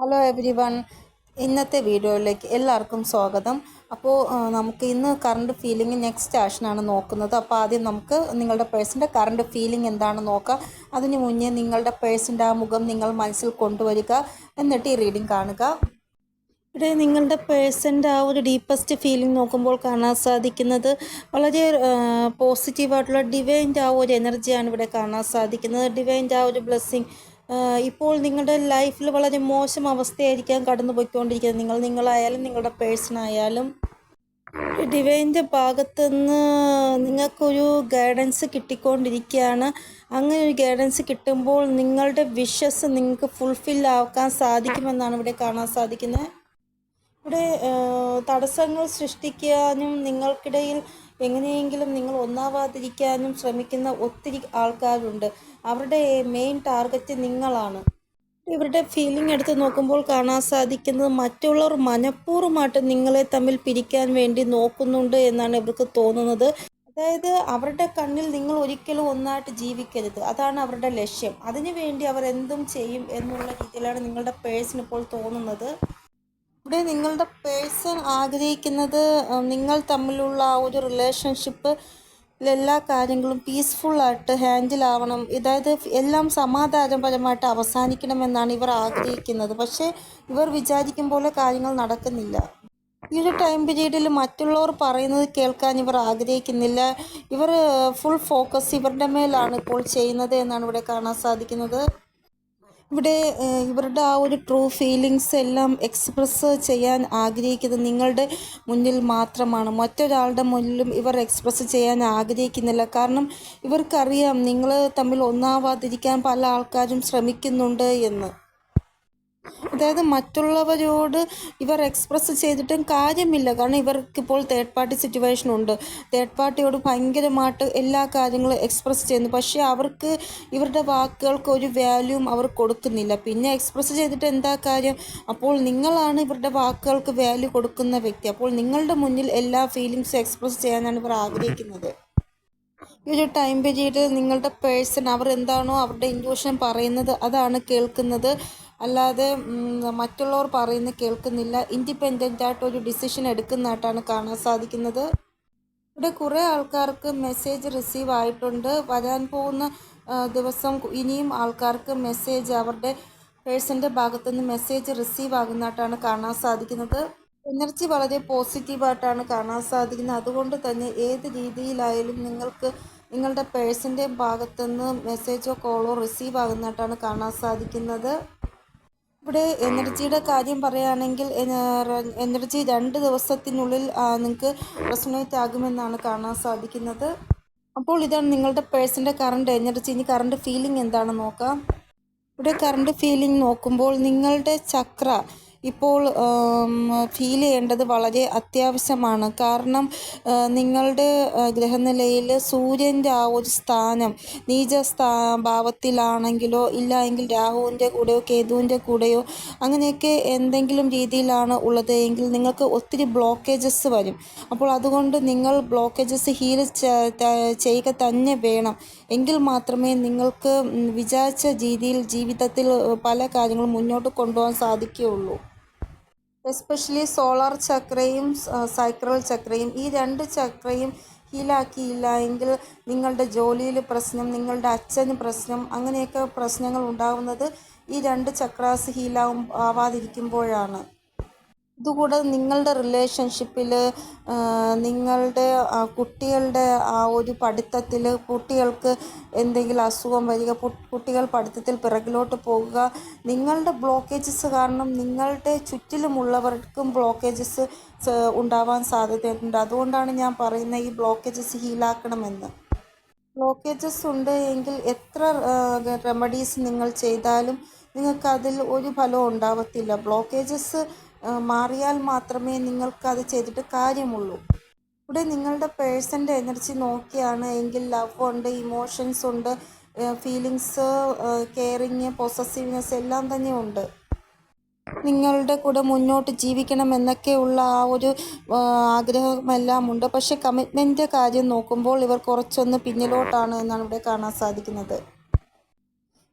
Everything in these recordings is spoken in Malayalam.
ഹലോ എവരി വൺ ഇന്നത്തെ വീഡിയോയിലേക്ക് എല്ലാവർക്കും സ്വാഗതം. അപ്പോൾ നമുക്ക് ഇന്ന് കറണ്ട് ഫീലിംഗ് നെക്സ്റ്റ് ആഷനാണ് നോക്കുന്നത്. അപ്പോൾ ആദ്യം നമുക്ക് നിങ്ങളുടെ പേഴ്സിന്റെ കറണ്ട് ഫീലിംഗ് എന്താണെന്ന് നോക്കാം. അതിന് മുന്നേ നിങ്ങളുടെ പേഴ്സിന്റെ ആ മുഖം നിങ്ങൾ മനസ്സിൽ കൊണ്ടുവരിക. എന്നിട്ട് ഈ റീഡിംഗ് കാണുക. ഇവിടെ നിങ്ങളുടെ പേഴ്സന്റെ ആ ഒരു ഡീപ്പസ്റ്റ് ഫീലിംഗ് നോക്കുമ്പോൾ കാണാൻ സാധിക്കുന്നത് വളരെ പോസിറ്റീവായിട്ടുള്ള ഡിവൈന്റെ ആ ഒരു എനർജിയാണ് ഇവിടെ കാണാൻ സാധിക്കുന്നത്. ഡിവൈന്റെ ആ ഒരു ബ്ലെസ്സിങ് ഇപ്പോൾ നിങ്ങളുടെ ലൈഫിൽ വളരെ മോശം അവസ്ഥയായിരിക്കാം കടന്നു പോയിക്കൊണ്ടിരിക്കുന്നത് നിങ്ങൾ നിങ്ങളായാലും നിങ്ങളുടെ പേഴ്സണായാലും ഡിവൈന്റെ ഭാഗത്തുനിന്ന് നിങ്ങൾക്കൊരു ഗൈഡൻസ് കിട്ടിക്കൊണ്ടിരിക്കുകയാണ്. അങ്ങനെ ഒരു ഗൈഡൻസ് കിട്ടുമ്പോൾ നിങ്ങളുടെ വിഷസ് നിങ്ങൾക്ക് ഫുൾഫിൽ ആക്കാൻ സാധിക്കുമെന്നാണ് ഇവിടെ കാണാൻ സാധിക്കുന്നത്. ഇവിടെ തടസ്സങ്ങൾ സൃഷ്ടിക്കാനും നിങ്ങൾക്കിടയിൽ എങ്ങനെയെങ്കിലും നിങ്ങൾ ഒന്നാവാതിരിക്കാനും ശ്രമിക്കുന്ന ഒത്തിരി ആൾക്കാരുണ്ട്. അവരുടെ മെയിൻ ടാർഗറ്റ് നിങ്ങളാണ്. ഇവരുടെ ഫീലിംഗ് എടുത്ത് നോക്കുമ്പോൾ കാണാൻ സാധിക്കുന്നത് മറ്റുള്ളവർ മനഃപൂർവമായിട്ട് നിങ്ങളെ തമ്മിൽ പിരിക്കാൻ വേണ്ടി നോക്കുന്നുണ്ട് എന്നാണ് ഇവർക്ക് തോന്നുന്നത്. അതായത് അവരുടെ കണ്ണിൽ നിങ്ങൾ ഒരിക്കലും ഒന്നായിട്ട് ജീവിക്കരുത്. അതാണ് അവരുടെ ലക്ഷ്യം. അതിനു വേണ്ടി അവർ എന്തും ചെയ്യും എന്നുള്ള രീതിയിലാണ് നിങ്ങളുടെ പേഴ്സൺ ഇപ്പോൾ തോന്നുന്നത്. ഇവിടെ നിങ്ങളുടെ പേഴ്സൺ ആഗ്രഹിക്കുന്നത് നിങ്ങൾ തമ്മിലുള്ള ആ ഒരു റിലേഷൻഷിപ്പ് എല്ലാ കാര്യങ്ങളും പീസ്ഫുള്ളായിട്ട് ഹാൻഡിൽ ആവണം. അതായത് എല്ലാം സമാധാനപരമായിട്ട് അവസാനിക്കണമെന്നാണ് ഇവർ ആഗ്രഹിക്കുന്നത്. പക്ഷേ ഇവർ വിചാരിക്കും പോലെ കാര്യങ്ങൾ നടക്കുന്നില്ല. ഈ ഒരു ടൈം പീരീഡിൽ മറ്റുള്ളവർ പറയുന്നത് കേൾക്കാൻ ഇവർ ആഗ്രഹിക്കുന്നില്ല. ഇവർ ഫുൾ ഫോക്കസ് ഇവരുടെ മേലാണ് ഇപ്പോൾ ചെയ്യുന്നത് എന്നാണ് ഇവിടെ കാണാൻ സാധിക്കുന്നത്. ഇവിടെ ഇവരുടെ ആ ഒരു ട്രൂ ഫീലിങ്സ് എല്ലാം എക്സ്പ്രസ് ചെയ്യാൻ ആഗ്രഹിക്കുന്നത് നിങ്ങളുടെ മുന്നിൽ മാത്രമാണ്. മറ്റൊരാളുടെ മുന്നിലും ഇവർ എക്സ്പ്രസ് ചെയ്യാൻ ആഗ്രഹിക്കുന്നില്ല. കാരണം ഇവർക്കറിയാം നിങ്ങൾ തമ്മിൽ ഒന്നാവാതിരിക്കാൻ പല ആൾക്കാരും ശ്രമിക്കുന്നുണ്ട് എന്ന്. അതായത് മറ്റുള്ളവരോട് ഇവർ എക്സ്പ്രസ് ചെയ്തിട്ടും കാര്യമില്ല. കാരണം ഇവർക്കിപ്പോൾ തേർഡ് പാർട്ടി സിറ്റുവേഷൻ ഉണ്ട്. തേർഡ് പാർട്ടിയോട് ഭയങ്കരമായിട്ട് എല്ലാ കാര്യങ്ങളും എക്സ്പ്രസ് ചെയ്യുന്നു. പക്ഷേ അവർക്ക് ഇവരുടെ വാക്കുകൾക്ക് ഒരു വാല്യൂം അവർ കൊടുക്കുന്നില്ല. പിന്നെ എക്സ്പ്രസ് ചെയ്തിട്ട് എന്താ കാര്യം? അപ്പോൾ നിങ്ങളാണ് ഇവരുടെ വാക്കുകൾക്ക് വാല്യൂ കൊടുക്കുന്ന വ്യക്തി. അപ്പോൾ നിങ്ങളുടെ മുന്നിൽ എല്ലാ ഫീലിങ്സും എക്സ്പ്രസ് ചെയ്യാനാണ് ഇവർ ആഗ്രഹിക്കുന്നത്. ഈ ഒരു ടൈം പീരീഡിൽ നിങ്ങളുടെ പേഴ്സൺ അവർ എന്താണോ അവരുടെ ഇൻഡ്യൂഷൻ പറയുന്നത് അതാണ് കേൾക്കുന്നത്. അല്ലാതെ മറ്റുള്ളവർ പറയുന്നത് കേൾക്കുന്നില്ല. ഇൻഡിപെൻഡന്റ് ആയിട്ട് ഒരു ഡിസിഷൻ എടുക്കുന്നതായിട്ടാണ് കാണാൻ സാധിക്കുന്നത്. ഇവിടെ കുറേ ആൾക്കാർക്ക് മെസ്സേജ് റിസീവ് ആയിട്ടുണ്ട്. വരാൻ പോകുന്ന ദിവസം ഇനിയും ആൾക്കാർക്ക് മെസ്സേജ് അവരുടെ പേഴ്സന്റെ ഭാഗത്തുനിന്ന് മെസ്സേജ് റിസീവ് ആകുന്നതായിട്ടാണ് കാണാൻ സാധിക്കുന്നത്. എനർജി വളരെ പോസിറ്റീവായിട്ടാണ് കാണാൻ സാധിക്കുന്നത്. അതുകൊണ്ട് തന്നെ ഏത് രീതിയിലായാലും നിങ്ങൾക്ക് നിങ്ങളുടെ പേഴ്സന്റെ ഭാഗത്തുനിന്ന് മെസ്സേജോ കോളോ റിസീവ് ആകുന്നതായിട്ടാണ് കാണാൻ സാധിക്കുന്നത്. ഇവിടെ എനർജിയുടെ കാര്യം പറയുകയാണെങ്കിൽ എനർജി രണ്ട് ദിവസത്തിനുള്ളിൽ നിങ്ങൾക്ക് റെസണേറ്റ് ആകുമെന്നാണ് കാണാൻ സാധിക്കുന്നത്. അപ്പോൾ ഇതാണ് നിങ്ങളുടെ പേഴ്സന്റെ കറണ്ട് എനർജി. ഇനി കറണ്ട് ഫീലിംഗ് എന്താണെന്ന് നോക്കാം. ഇവിടെ കറണ്ട് ഫീലിംഗ് നോക്കുമ്പോൾ നിങ്ങളുടെ ചക്ര ഇപ്പോൾ ഫീൽ ചെയ്യേണ്ടത് വളരെ അത്യാവശ്യമാണ്. കാരണം നിങ്ങളുടെ ഗ്രഹനിലയിൽ സൂര്യന്റെ ആ ഒരു സ്ഥാനം നീച സ്ഥാ ഭാവത്തിലാണെങ്കിലോ ഇല്ല എങ്കിൽ രാഹുവിന്റെ കൂടെയോ കേതുവിന്റെ കൂടെയോ അങ്ങനെയൊക്കെ എന്തെങ്കിലും രീതിയിലാണ് ഉള്ളത് എങ്കിൽ നിങ്ങൾക്ക് ഒത്തിരി ബ്ലോക്കേജസ് വരും. അപ്പോൾ അതുകൊണ്ട് നിങ്ങൾ ബ്ലോക്കേജസ് ഹീൽ ചെയ്യുക തന്നെ വേണം. എങ്കിൽ മാത്രമേ നിങ്ങൾക്ക് വിചാരിച്ച രീതിയിൽ ജീവിതത്തിൽ പല കാര്യങ്ങളും മുന്നോട്ട് കൊണ്ടുപോകാൻ സാധിക്കുകയുള്ളൂ. എസ്പെഷ്യലി സോളാർ ചക്രയും സൈക്രൽ ചക്രയും ഈ രണ്ട് ചക്രയും ഹീലാക്കിയില്ല എങ്കിൽ നിങ്ങളുടെ ജോലിയിൽ പ്രശ്നം നിങ്ങളുടെ അച്ഛന് പ്രശ്നം അങ്ങനെയൊക്കെ പ്രശ്നങ്ങൾ ഉണ്ടാകുന്നത് ഈ രണ്ട് ചക്രാസ് ഹീലാവും ആവാതിരിക്കുമ്പോഴാണ്. ഇതുകൂടാതെ നിങ്ങളുടെ റിലേഷൻഷിപ്പിൽ നിങ്ങളുടെ കുട്ടികളുടെ ആ ഒരു പഠിത്തത്തിൽ കുട്ടികൾക്ക് എന്തെങ്കിലും അസുഖം വരിക കുട്ടികൾ പഠിത്തത്തിൽ പിറകിലോട്ട് പോകുക നിങ്ങളുടെ ബ്ലോക്കേജസ് കാരണം നിങ്ങളുടെ ചുറ്റിലുമുള്ളവർക്കും ബ്ലോക്കേജസ് ഉണ്ടാവാൻ സാധ്യതയുണ്ട്. അതുകൊണ്ടാണ് ഞാൻ പറയുന്നത് ഈ ബ്ലോക്കേജസ് ഹീലാക്കണമെന്ന്. ബ്ലോക്കേജസ് ഉണ്ട് എങ്കിൽ എത്ര റെമഡീസ് നിങ്ങൾ ചെയ്താലും നിങ്ങൾക്ക് അതിൽ ഒരു ഫലവും ഉണ്ടാവത്തില്ല. ബ്ലോക്കേജസ് മാറിയാൽ മാത്രമേ നിങ്ങൾക്ക് അത് ചെയ്തിട്ട് കാര്യമുള്ളൂ. ഇവിടെ നിങ്ങളുടെ പേഴ്സന്റെ എനർജി നോക്കിയാണ്. എങ്കിൽ ലവ് ഉണ്ട് ഇമോഷൻസ് ഉണ്ട് ഫീലിങ്സ് കെയറിങ് പൊസസീവ്നെസ് എല്ലാം തന്നെ ഉണ്ട്. നിങ്ങളുടെ കൂടെ മുന്നോട്ട് ജീവിക്കണം എന്നൊക്കെയുള്ള ആ ഒരു ആഗ്രഹമെല്ലാം ഉണ്ട്. പക്ഷേ കമ്മിറ്റ്മെന്റ് കാര്യം നോക്കുമ്പോൾ ഇവർ കുറച്ചൊന്ന് പിന്നിലോട്ടാണ് എന്നാണ് ഇവിടെ കാണാൻ സാധിക്കുന്നത്.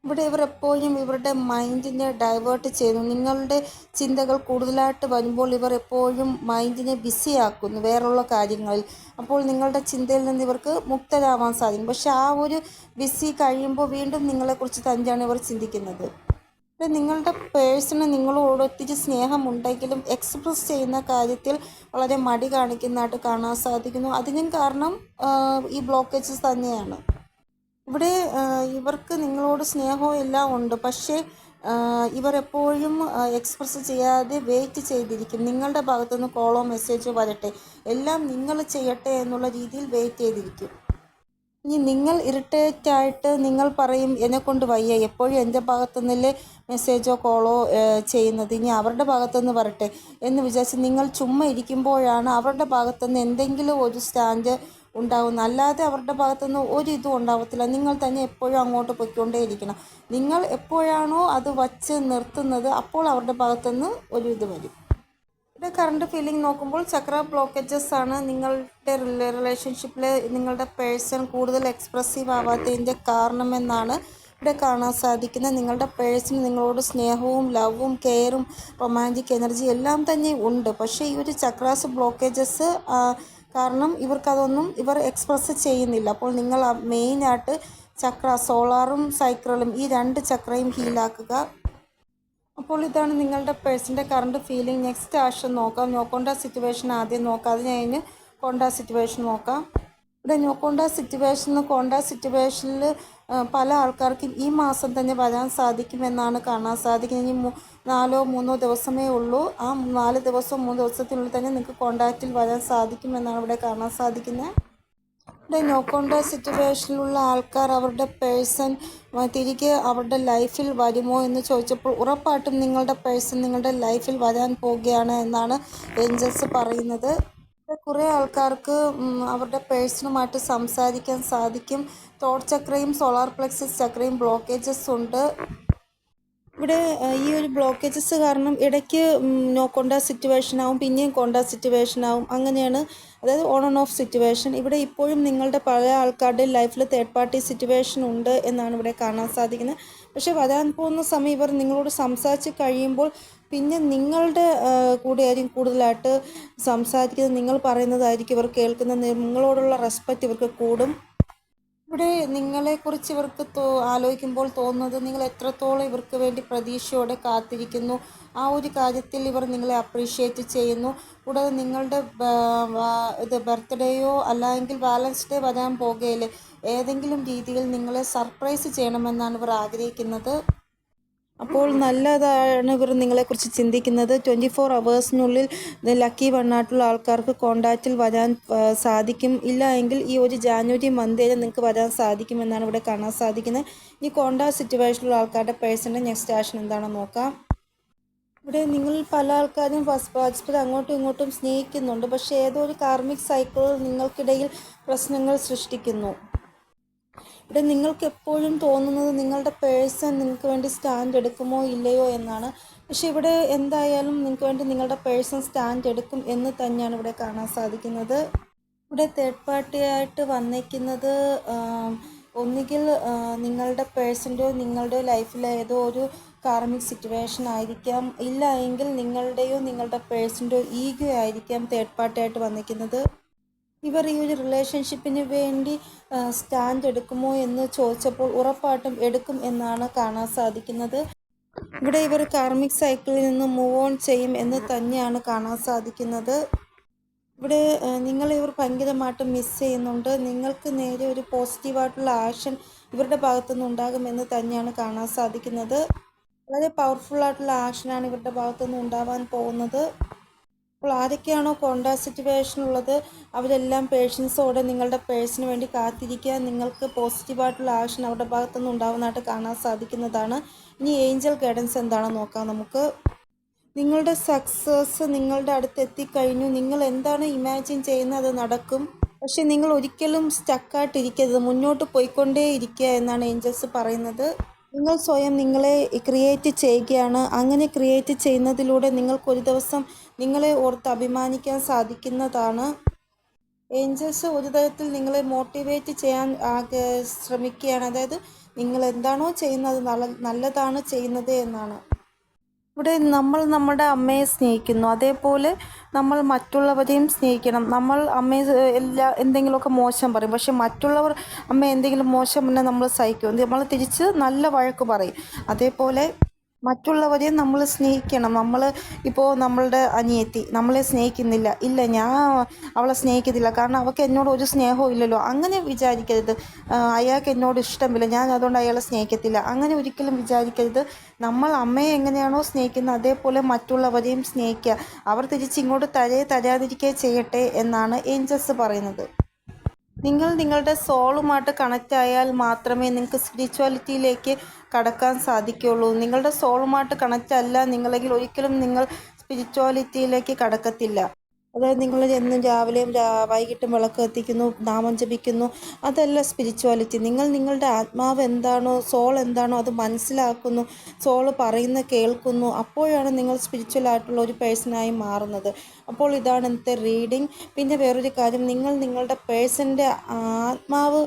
ഇവിടെ ഇവർ എപ്പോഴും ഇവരുടെ മൈൻഡിനെ ഡൈവേർട്ട് ചെയ്യുന്നു. നിങ്ങളുടെ ചിന്തകൾ കൂടുതലായിട്ട് വരുമ്പോൾ ഇവർ എപ്പോഴും മൈൻഡിനെ ബിസിയാക്കുന്നു വേറുള്ള കാര്യങ്ങളിൽ. അപ്പോൾ നിങ്ങളുടെ ചിന്തയിൽ നിന്ന് ഇവർക്ക് മുക്തരാവാൻ സാധിക്കും. പക്ഷെ ആ ഒരു ബിസി കഴിയുമ്പോൾ വീണ്ടും നിങ്ങളെക്കുറിച്ച് തന്നെയാണ് ഇവർ ചിന്തിക്കുന്നത്. നിങ്ങളുടെ പേഴ്സണ് നിങ്ങളോട് ഒത്തിരി സ്നേഹമുണ്ടെങ്കിലും എക്സ്പ്രസ് ചെയ്യുന്ന കാര്യത്തിൽ വളരെ മടി കാണിക്കുന്നതായിട്ട് കാണാൻ സാധിക്കുന്നു. അതിനും കാരണം ഈ ബ്ലോക്കേജസ് തന്നെയാണ്. ഇവിടെ ഇവർക്ക് നിങ്ങളോട് സ്നേഹവും എല്ലാം ഉണ്ട്. പക്ഷേ ഇവർ എപ്പോഴും എക്സ്പ്രസ് ചെയ്യാതെ വെയിറ്റ് ചെയ്തിരിക്കും. നിങ്ങളുടെ ഭാഗത്തുനിന്ന് കോളോ മെസ്സേജോ വരട്ടെ. എല്ലാം നിങ്ങൾ ചെയ്യട്ടെ എന്നുള്ള രീതിയിൽ വെയിറ്റ് ചെയ്തിരിക്കും. ഇനി നിങ്ങൾ ഇറിറ്റേറ്റ് ആയിട്ട് നിങ്ങൾ പറയും എന്നെ കൊണ്ട് വയ്യ. എപ്പോഴും എന്റെ ഭാഗത്തു നിന്നല്ലേ മെസ്സേജോ കോളോ ചെയ്യുന്നത്. ഇനി അവരുടെ ഭാഗത്തു നിന്ന് വരട്ടെ. എന്ന് വിചാരിച്ച് നിങ്ങൾ ചുമ്മാ ഇരിക്കുമ്പോഴാണ് അവരുടെ ഭാഗത്തു നിന്ന് എന്തെങ്കിലും ഒരു സ്റ്റാൻഡ് ഉണ്ടാകുന്നത് അല്ലാതെ അവരുടെ ഭാഗത്തുനിന്ന് ഒരിതും ഉണ്ടാവത്തില്ല. നിങ്ങൾ തന്നെ എപ്പോഴും അങ്ങോട്ട് പൊയ്ക്കൊണ്ടേയിരിക്കണം. നിങ്ങൾ എപ്പോഴാണോ അത് വച്ച് നിർത്തുന്നത് അപ്പോൾ അവരുടെ ഭാഗത്തുനിന്ന് ഒരു ഇത് വരും. ഇവിടെ കറണ്ട് ഫീലിംഗ് നോക്കുമ്പോൾ ചക്ര ബ്ലോക്കേജസ് ആണ് നിങ്ങളുടെ റിലേഷൻഷിപ്പിൽ നിങ്ങളുടെ പേഴ്സൺ കൂടുതൽ എക്സ്പ്രസീവ് ആവാത്തതിന്റെ കാരണമെന്നാണ് ഇവിടെ കാണാൻ സാധിക്കുന്നത്. നിങ്ങളുടെ പേഴ്സൺ നിങ്ങളോട് സ്നേഹവും ലവും കെയറും റൊമാന്റിക് എനർജി എല്ലാം തന്നെ ഉണ്ട്. പക്ഷേ ഈ ഒരു ചക്രാസ് ബ്ലോക്കേജസ് കാരണം ഇവർക്കതൊന്നും ഇവർ എക്സ്പ്രസ് ചെയ്യുന്നില്ല. അപ്പോൾ നിങ്ങൾ മെയിനായിട്ട് ചക്ര സോളാറും സൈക്കിളും ഈ രണ്ട് ചക്രയും ഹീലാക്കുക അപ്പോൾ ഇതാണ് നിങ്ങളുടെ പേഴ്സിന്റെ കറണ്ട് ഫീലിംഗ് നെക്സ്റ്റ് ആക്ഷൻ നോക്കാം. നോക്കൊണ്ട സിറ്റുവേഷൻ ആദ്യം നോക്കാം. അത് കഴിഞ്ഞ് കോണ്ട സിറ്റുവേഷൻ നോക്കാം. ഇവിടെ നോക്കൊണ്ട സിറ്റുവേഷൻ കോണ്ട സിറ്റുവേഷനിൽ പല ആൾക്കാർക്കും ഈ മാസം തന്നെ വരാൻ സാധിക്കുമെന്നാണ് കാണാൻ സാധിക്കുന്നത്. ഇനി നാലോ മൂന്നോ ദിവസമേ ഉള്ളൂ. ആ നാല് ദിവസം മൂന്ന് ദിവസത്തിനുള്ളിൽ തന്നെ നിങ്ങൾക്ക് കോണ്ടാക്റ്റിൽ വരാൻ സാധിക്കുമെന്നാണ് ഇവിടെ കാണാൻ സാധിക്കുന്നത് ഇവിടെ നോ കോണ്ടാക്ട് സിറ്റുവേഷനിലുള്ള ആൾക്കാർ അവരുടെ പേഴ്സൺ തിരികെ അവരുടെ ലൈഫിൽ വരുമോ എന്ന് ചോദിച്ചപ്പോൾ ഉറപ്പായിട്ടും നിങ്ങളുടെ പേഴ്സൺ നിങ്ങളുടെ ലൈഫിൽ വരാൻ പോവുകയാണ് എന്നാണ് ഏഞ്ചൽസ് പറയുന്നത്. കുറേ ആൾക്കാർക്ക് അവരുടെ പേഴ്സണുമായിട്ട് സംസാരിക്കാൻ സാധിക്കും. തോട്ട് ചക്രയും സോളാർ പ്ലക്സസ് ചക്രയും ബ്ലോക്കേജസ് ഉണ്ട്. ഇവിടെ ഈ ഒരു ബ്ലോക്കേജസ് കാരണം ഇടയ്ക്ക് നോ കോണ്ടാക്ട് സിറ്റുവേഷൻ ആവും പിന്നെയും കോണ്ടാക്ട് സിറ്റുവേഷൻ ആവും. അങ്ങനെയാണ് അതായത് ഓൺ ആൻഡ് ഓഫ് സിറ്റുവേഷൻ ഇവിടെ ഇപ്പോഴും നിങ്ങളുടെ പല ആൾക്കാരുടെ ലൈഫിൽ തേർഡ് പാർട്ടി സിറ്റുവേഷൻ ഉണ്ട് എന്നാണ് ഇവിടെ കാണാൻ സാധിക്കുന്നത്. പക്ഷേ വരാൻ പോകുന്ന സമയം ഇവർ നിങ്ങളോട് സംസാരിച്ച് കഴിയുമ്പോൾ പിന്നെ നിങ്ങളുടെ കൂടെ ആയിരിക്കും കൂടുതലായിട്ട് സംസാരിക്കുന്നത്. നിങ്ങൾ പറയുന്നതായിരിക്കും ഇവർ കേൾക്കുന്നത്. നിങ്ങളോടുള്ള റെസ്പെക്റ്റ് ഇവർക്ക് കൂടും. ഇവിടെ നിങ്ങളെക്കുറിച്ച് ഇവർക്ക് തോ ആലോചിക്കുമ്പോൾ തോന്നുന്നത് നിങ്ങൾ എത്രത്തോളം ഇവർക്ക് വേണ്ടി പ്രതീക്ഷയോടെ കാത്തിരിക്കുന്നു. ആ ഒരു കാര്യത്തിൽ ഇവർ നിങ്ങളെ അപ്രീഷിയേറ്റ് ചെയ്യുന്നു. കൂടാതെ നിങ്ങളുടെ ഇത് ബർത്ത്ഡേയോ അല്ലെങ്കിൽ ബാലൻസ് ഡേ വരാൻ പോകുകയില്ലേ ഏതെങ്കിലും രീതിയിൽ നിങ്ങളെ സർപ്രൈസ് ചെയ്യണമെന്നാണ് ഇവർ ആഗ്രഹിക്കുന്നത്. അപ്പോൾ നല്ലതാണ് ഇവർ നിങ്ങളെക്കുറിച്ച് ചിന്തിക്കുന്നത്. ട്വന്റി ഫോർ അവേഴ്സിനുള്ളിൽ ലക്കി വണ്ണായിട്ടുള്ള ആൾക്കാർക്ക് കോണ്ടാക്റ്റിൽ വരാൻ സാധിക്കും. ഇല്ല എങ്കിൽ ഈ ഒരു ജാനുവരി മന്തിൽ നിങ്ങൾക്ക് വരാൻ സാധിക്കുമെന്നാണ് ഇവിടെ കാണാൻ സാധിക്കുന്നത്. ഈ കോണ്ടാക്ട് സിറ്റുവേഷനിലുള്ള ആൾക്കാരുടെ പേഴ്സണൽ നെക്സ്റ്റ് ആക്ഷൻ എന്താണെന്ന് നോക്കാം. ഇവിടെ നിങ്ങൾ പല ആൾക്കാരും പരസ്പരം അങ്ങോട്ടും ഇങ്ങോട്ടും സ്നേഹിക്കുന്നുണ്ട്. പക്ഷേ ഏതോ ഒരു കാർമിക് സൈക്കിൾ നിങ്ങൾക്കിടയിൽ പ്രശ്നങ്ങൾ സൃഷ്ടിക്കുന്നു. ഇവിടെ നിങ്ങൾക്ക് എപ്പോഴും തോന്നുന്നത് നിങ്ങളുടെ പേഴ്സൺ നിങ്ങൾക്ക് വേണ്ടി സ്റ്റാൻഡ് എടുക്കുമോ ഇല്ലയോ എന്നാണ്. പക്ഷേ ഇവിടെ എന്തായാലും നിങ്ങൾക്ക് വേണ്ടി നിങ്ങളുടെ പേഴ്സൺ സ്റ്റാൻഡ് എടുക്കും എന്ന് തന്നെയാണ് ഇവിടെ കാണാൻ സാധിക്കുന്നത്. ഇവിടെ തേർഡ് പാർട്ടിയായിട്ട് വന്നേക്കുന്നത് ഒന്നുകിൽ നിങ്ങളുടെ പേഴ്സന്റെയോ നിങ്ങളുടെ ലൈഫിലെ ഏതോ ഒരു കാർമിക് സിറ്റുവേഷൻ ആയിരിക്കാം. ഇല്ല എങ്കിൽ നിങ്ങളുടെയോ നിങ്ങളുടെ പേഴ്സന്റെയോ ഈഗോ ആയിരിക്കാം തേർഡ് പാർട്ടിയായിട്ട് വന്നിരിക്കുന്നത് ഇവർ ഈ ഒരു റിലേഷൻഷിപ്പിന് വേണ്ടി സ്റ്റാൻഡ് എടുക്കുമോ എന്ന് ചോദിച്ചപ്പോൾ ഉറപ്പായിട്ടും എടുക്കും എന്നാണ് കാണാൻ സാധിക്കുന്നത്. ഇവിടെ ഇവർ കാർമിക് സൈക്കിളിൽ നിന്ന് മൂവ് ഓൺ ചെയ്യും എന്ന് തന്നെയാണ് കാണാൻ സാധിക്കുന്നത്. ഇവിടെ നിങ്ങൾ ഇവർ ഭയങ്കരമായിട്ട് മിസ് ചെയ്യുന്നുണ്ട്. നിങ്ങൾക്ക് നേരെ ഒരു പോസിറ്റീവായിട്ടുള്ള ആക്ഷൻ ഇവരുടെ ഭാഗത്തുനിന്ന് ഉണ്ടാകുമെന്ന് തന്നെയാണ് കാണാൻ സാധിക്കുന്നത്. വളരെ പവർഫുൾ ആയിട്ടുള്ള ആക്ഷനാണ് ഇവരുടെ ഭാഗത്തുനിന്ന് ഉണ്ടാവാൻ പോകുന്നത്. അപ്പോൾ ആരൊക്കെയാണോ കോണ്ടാക്ട് സിറ്റുവേഷൻ ഉള്ളത് അവരെല്ലാം പേഷ്യൻസോടെ നിങ്ങളുടെ പേഴ്സിന് വേണ്ടി കാത്തിരിക്കുക. നിങ്ങൾക്ക് പോസിറ്റീവായിട്ടുള്ള ആക്ഷൻ അവരുടെ ഭാഗത്തുനിന്ന് ഉണ്ടാവുന്നതായിട്ട് കാണാൻ സാധിക്കുന്നതാണ്. ഇനി ഏഞ്ചൽ ഗൈഡൻസ് എന്താണെന്ന് നോക്കാം നമുക്ക്. നിങ്ങളുടെ സക്സസ് നിങ്ങളുടെ അടുത്ത് എത്തിക്കഴിഞ്ഞു. നിങ്ങൾ എന്താണ് ഇമാജിൻ ചെയ്യുന്നത്? നടക്കും. പക്ഷെ നിങ്ങൾ ഒരിക്കലും സ്റ്റക്കായിട്ടിരിക്കരുത് മുന്നോട്ട് പോയിക്കൊണ്ടേ ഇരിക്കുക എന്നാണ് ഏഞ്ചൽസ് പറയുന്നത്. നിങ്ങൾ സ്വയം നിങ്ങളെ ക്രിയേറ്റ് ചെയ്യുകയാണ്. അങ്ങനെ ക്രിയേറ്റ് ചെയ്യുന്നതിലൂടെ നിങ്ങൾക്ക് ഒരു ദിവസം നിങ്ങളെ ഓർത്ത് അഭിമാനിക്കാൻ സാധിക്കുന്നതാണ്. ഏഞ്ചൽസ് ഒരു തരത്തിൽ നിങ്ങളെ മോട്ടിവേറ്റ് ചെയ്യാൻ ശ്രമിക്കുകയാണ്. അതായത് നിങ്ങൾ എന്താണോ ചെയ്യുന്നത് നല്ല നല്ലതാണ് ചെയ്യുന്നത് എന്നാണ്. ഇവിടെ നമ്മൾ നമ്മുടെ അമ്മയെ സ്നേഹിക്കുന്നു. അതേപോലെ നമ്മൾ മറ്റുള്ളവരെയും സ്നേഹിക്കണം. നമ്മൾ അമ്മയെ എല്ലാ എന്തെങ്കിലുമൊക്കെ മോശം പറയും. പക്ഷെ മറ്റുള്ളവർ അമ്മ എന്തെങ്കിലും മോശം പറഞ്ഞാൽ നമ്മൾ സഹിക്കും. നമ്മൾ തിരിച്ച് നല്ല വഴക്ക് പറയും. അതേപോലെ മറ്റുള്ളവരെയും നമ്മൾ സ്നേഹിക്കണം. നമ്മൾ ഇപ്പോൾ നമ്മളുടെ അനിയത്തി നമ്മളെ സ്നേഹിക്കുന്നില്ല. ഇല്ല ഞാൻ അവളെ സ്നേഹിക്കത്തില്ല. കാരണം അവൾക്ക് എന്നോട് ഒരു സ്നേഹവും ഇല്ലല്ലോ. അങ്ങനെ വിചാരിക്കരുത്. അയാൾക്ക് എന്നോട് ഇഷ്ടമില്ല. ഞാൻ അതുകൊണ്ട് അയാളെ സ്നേഹിക്കത്തില്ല. അങ്ങനെ ഒരിക്കലും വിചാരിക്കരുത്. നമ്മൾ അമ്മയെ എങ്ങനെയാണോ സ്നേഹിക്കുന്നത് അതേപോലെ മറ്റുള്ളവരെയും സ്നേഹിക്കുക. അവർ തിരിച്ച് ഇങ്ങോട്ട് തരേ തരാതിരിക്കേ ചെയ്യട്ടെ എന്നാണ് ഏഞ്ചസ് പറയുന്നത്. നിങ്ങൾ നിങ്ങളുടെ സോളുമായിട്ട് കണക്റ്റ് ആയാൽ മാത്രമേ നിങ്ങൾക്ക് സ്പിരിച്വാലിറ്റിയിലേക്ക് കടക്കാൻ സാധിക്കുകയുള്ളൂ. നിങ്ങളുടെ സോളുമായിട്ട് കണക്റ്റ് അല്ല. നിങ്ങളെങ്കിൽ ഒരിക്കലും നിങ്ങൾ സ്പിരിച്വാലിറ്റിയിലേക്ക് കടക്കത്തില്ല. അതായത് നിങ്ങൾ എന്നും രാവിലെയും വൈകിട്ടും വിളക്ക് കത്തിക്കുന്നു നാമം ജപിക്കുന്നു. അതല്ല സ്പിരിച്വാലിറ്റി നിങ്ങൾ നിങ്ങളുടെ ആത്മാവ് എന്താണോ സോൾ എന്താണോ അത് മനസ്സിലാക്കുന്നു സോൾ പറയുന്ന കേൾക്കുന്നു. അപ്പോഴാണ് നിങ്ങൾ സ്പിരിച്വൽ ആയിട്ടുള്ള ഒരു പേഴ്സണായി മാറുന്നത്. അപ്പോൾ ഇതാണ് ഇന്നത്തെ റീഡിങ് പിന്നെ വേറൊരു കാര്യം നിങ്ങൾ നിങ്ങളുടെ പേഴ്സന്റെ ആത്മാവ്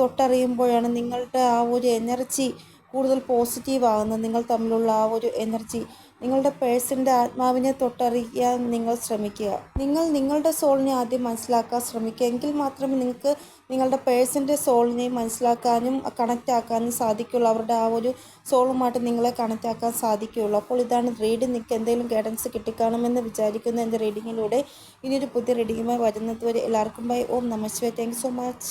തൊട്ടറിയുമ്പോഴാണ് നിങ്ങളുടെ ആ ഒരു എനർജി കൂടുതൽ പോസിറ്റീവ് ആകുന്നത്. നിങ്ങൾ തമ്മിലുള്ള ആ ഒരു എനർജി നിങ്ങളുടെ പേഴ്സിന്റെ ആത്മാവിനെ തൊട്ടറിയാൻ നിങ്ങൾ ശ്രമിക്കുക. നിങ്ങൾ നിങ്ങളുടെ സോളിനെ ആദ്യം മനസ്സിലാക്കാൻ ശ്രമിക്കുക. എങ്കിൽ മാത്രമേ നിങ്ങൾക്ക് നിങ്ങളുടെ പേഴ്സിന്റെ സോളിനെ മനസ്സിലാക്കാനും കണക്റ്റ് ആക്കാനും സാധിക്കുള്ളൂ അവരുടെ ആ ഒരു സോളുമായിട്ട് നിങ്ങളെ കണക്റ്റ് ആക്കാൻ സാധിക്കുകയുള്ളൂ. അപ്പോൾ ഇതാണ് റീഡ് നിങ്ങൾക്ക് എന്തെങ്കിലും ഗൈഡൻസ് കിട്ടിക്കാണുമെന്ന് വിചാരിക്കുന്ന എന്റെ റീഡിങ്ങിലൂടെ ഇനിയൊരു പുതിയ റീഡിങ്ങുമായി വരുന്നത് വരെ എല്ലാവർക്കും ബൈ ഓം നമസ്വേ താങ്ക് സോ മച്ച്